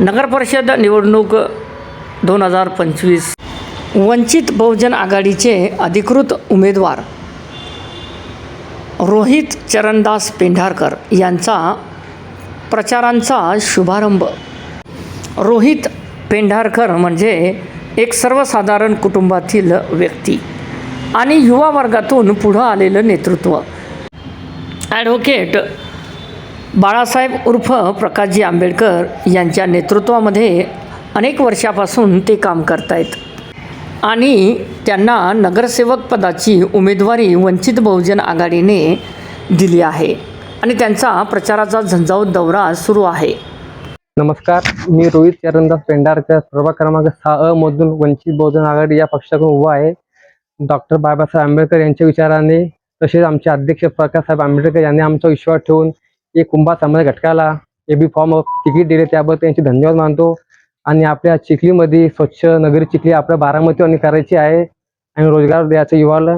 नगरपरिषद निवडणूक दोन हजार पंचवीस. वंचित बहुजन आघाडीचे अधिकृत उमेदवार रोहित चरणदास पेंढारकर यांचा प्रचारांचा शुभारंभ. रोहित पेंढारकर म्हणजे एक सर्वसाधारण कुटुंबातील व्यक्ती आणि युवा वर्गातून पुढं आलेलं नेतृत्व. ॲडव्होकेट बाळासाहेब उर्फ प्रकाशजी आंबेडकर यांच्या नेतृत्वामध्ये अनेक वर्षापासून ते काम करतायत. आणि त्यांना नगरसेवक पदाची उमेदवारी वंचित बहुजन आघाडीने दिली आहे आणि त्यांचा प्रचाराचा झंझावत दौरा सुरू आहे. नमस्कार मी रोहित चरणदास पेंढारकर प्रभाग क्रमांक सहा अ मधून वंचित बहुजन आघाडी या पक्षाकडून उभा आहे. डॉक्टर बाबासाहेब आंबेडकर यांच्या विचाराने तसेच आमचे अध्यक्ष प्रकाशसाहेब आंबेडकर यांनी आमचा विश्वास ठेवून एक कुंभा समाज घटकाला ए बी फॉर्म तिकीट दिले त्याबद्दल त्यांचे धन्यवाद मानतो. आणि आपल्या चिखलीमध्ये स्वच्छ नगरी चिखली आपल्या बारामतीवानी करायची आहे. आणि रोजगार द्यायचं युवाला.